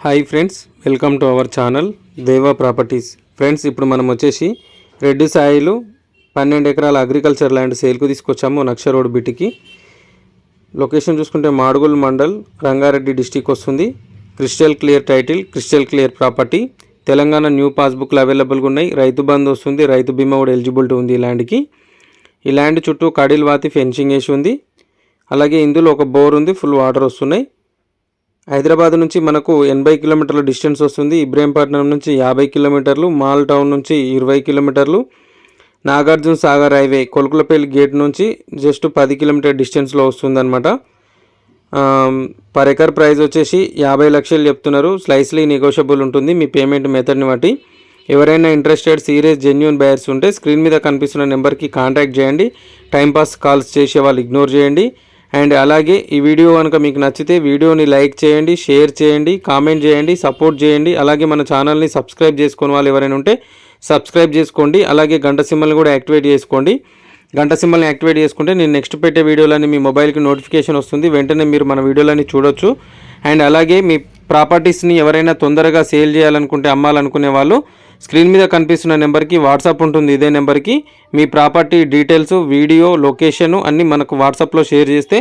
Hi friends welcome to our channel Deva properties friends ఇప్పుడు మనం వచ్చేసి రెడ్డి సాయిలు పన్నెండు ఎకరాల అగ్రికల్చర్ ల్యాండ్ సేల్కు తీసుకొచ్చాము నక్ష రోడ్ బిటికి. లొకేషన్ చూసుకుంటే మాడుగుల్ మండల్ రంగారెడ్డి డిస్టిక్ వస్తుంది. Crystal clear title crystal clear property Telangana new పాస్బుక్లు అవైలబుల్గా ఉన్నాయి. రైతు బంధు వస్తుంది రైతు బీమా కూడా ఎలిజిబిలిటీ ఉంది ఈ ల్యాండ్కి ఈ ల్యాండ్ చుట్టూ కడిల్ వాతి ఫెన్సింగ్ వేసి ఉంది. అలాగే ఇందులో ఒక బోర్ ఉంది ఫుల్ వాటర్ వస్తున్నాయి. హైదరాబాద్ నుంచి మనకు ఎనభై కిలోమీటర్ల డిస్టెన్స్ వస్తుంది. ఇబ్రహీంపట్నం నుంచి యాభై కిలోమీటర్లు మాల్ టౌన్ నుంచి ఇరవై కిలోమీటర్లు నాగార్జున సాగర్ హైవే కొలుకులపల్లి గేట్ నుంచి జస్ట్ పది కిలోమీటర్ డిస్టెన్స్లో వస్తుందన్నమాట. పర్ ఎకర్ ప్రైస్ వచ్చేసి యాభై లక్షలు చెప్తున్నారు. స్లైస్లీ నెగోషియబుల్ ఉంటుంది. మీ పేమెంట్ మెథడ్ని బట్టి. ఎవరైనా ఇంట్రెస్టెడ్ సీరియస్ జెన్యున్ బయర్స్ ఉంటే స్క్రీన్ మీద కనిపిస్తున్న నెంబర్కి కాంటాక్ట్ చేయండి. టైంపాస్ కాల్స్ చేసే వాళ్ళు ఇగ్నోర్ చేయండి. అండ్ అలాగే ఈ వీడియో కనుక మీకు నచ్చితే వీడియోని లైక్ చేయండి షేర్ చేయండి కామెంట్ చేయండి సపోర్ట్ చేయండి. అలాగే మన ఛానల్ని సబ్స్క్రైబ్ చేసుకుని వాళ్ళు ఎవరైనా ఉంటే సబ్స్క్రైబ్ చేసుకోండి. అలాగే గంట సింబల్ని కూడా యాక్టివేట్ చేసుకోండి. గంట సింబల్ని యాక్టివేట్ చేసుకుంటే నేను నెక్స్ట్ పెట్టే వీడియోలన్నీ మీ మొబైల్కి నోటిఫికేషన్ వస్తుంది. వెంటనే మీరు మన వీడియోలన్నీ చూడొచ్చు. అండ్ అలాగే మీ ప్రాపర్టీస్ని ఎవరైనా తొందరగా సేల్ చేయాలనుకుంటే అమ్మాలనుకునే వాళ్ళు స్క్రీన్ మీద కనిపిస్తున్న నెంబర్కి వాట్సాప్ ఉంటుంది. ఇదే నెంబర్కి మీ ప్రాపర్టీ డీటెయిల్స్ వీడియో లొకేషను అన్నీ మనకు వాట్సాప్లో షేర్ చేస్తే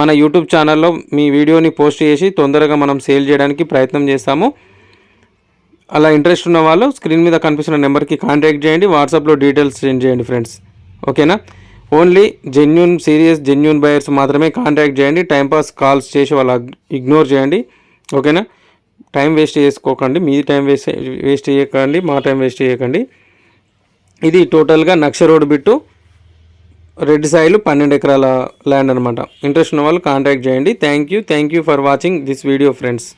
మన యూట్యూబ్ ఛానల్లో మీ వీడియోని పోస్ట్ చేసి తొందరగా మనం సేల్ చేయడానికి ప్రయత్నం చేస్తాము. అలా ఇంట్రెస్ట్ ఉన్న వాళ్ళు స్క్రీన్ మీద కనిపిస్తున్న నెంబర్కి కాంటాక్ట్ చేయండి. వాట్సాప్లో డీటెయిల్స్ సెండ్ చేయండి ఫ్రెండ్స్. ఓకేనా? Only genuine serious genuine buyers మాత్రమే కాంటాక్ట్ చేయండి. టైంపాస్ కాల్స్ చేసి వాళ్ళు ఇగ్నోర్ చేయండి. ఓకేనా? టైం వేస్ట్ చేసుకోకండి. మీ టైం వేస్ట్ వేస్ట్ చేయకండి. మా టైం వేస్ట్ చేయకండి. ఇది టోటల్గా నక్ష రోడ్ బిట్టు రెడ్ సాయిలు పన్నెండు ఎకరాల ల్యాండ్ అనమాట ఇంట్రెస్ట్ ఉన్న వాళ్ళు కాంటాక్ట్ చేయండి. Thank you. Thank you for watching this video friends.